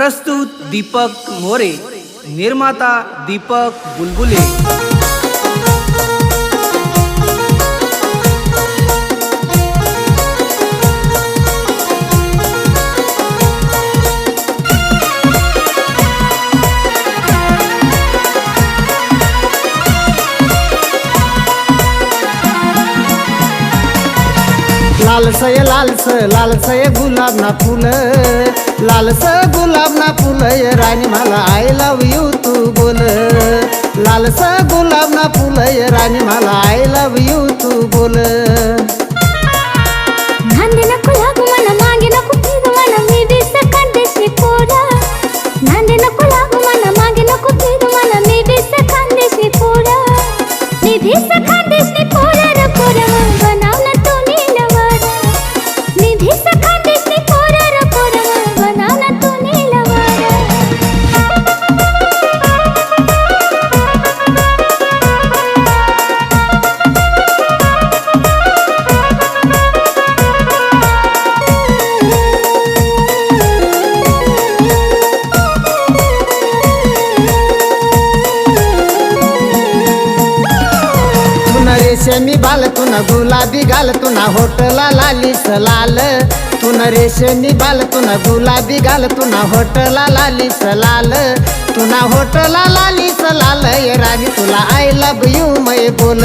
प्रस्तुत दीपक मोरे निर्माता दीपक बुलबुले। लालसय लालस लालसय गुलाब ना फुल लालस आणि मला आय लव यू तू बोल. लालसा गुलाब ना फुल राणी मला आय लव यू तू बोल. रेशमी बाल तुन गुलाबी गाल तुना होटला लालीस लाल. तुना रेशमी बाल तुन गुलाबी गाल तुना होटला लालीस लाल. तुना होटला लालीस लाल ये राणी तुला आय लव यू मै बोल.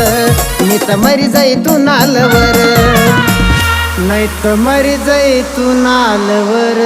मी तर मरी जाई तू नालवर. नाही तर मरी जाई तू नालवर.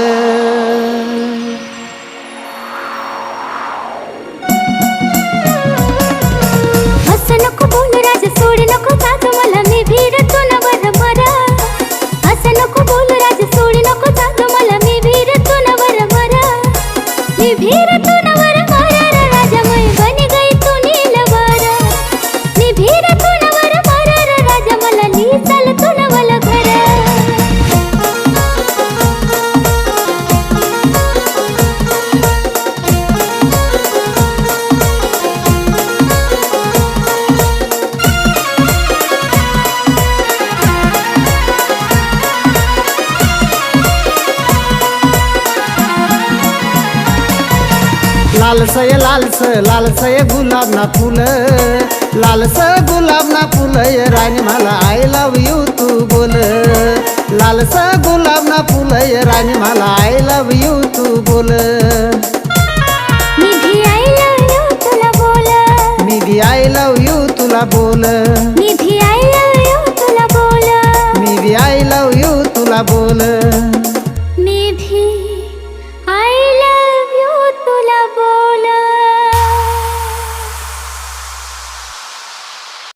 लालसय लालस लालसय गुलाबना फुलं. लालस गुलाबना ये रानी मला आय लव यू तू बोल. लालस गुलाबना फुलय राणी मला आय लव यू तू बोल. निधी आय लव यू तुला बोल. निधी आय लव यू तुला बोल. निधी आय लव यू तुला बोल. निधी आय लव यू तुला बोल.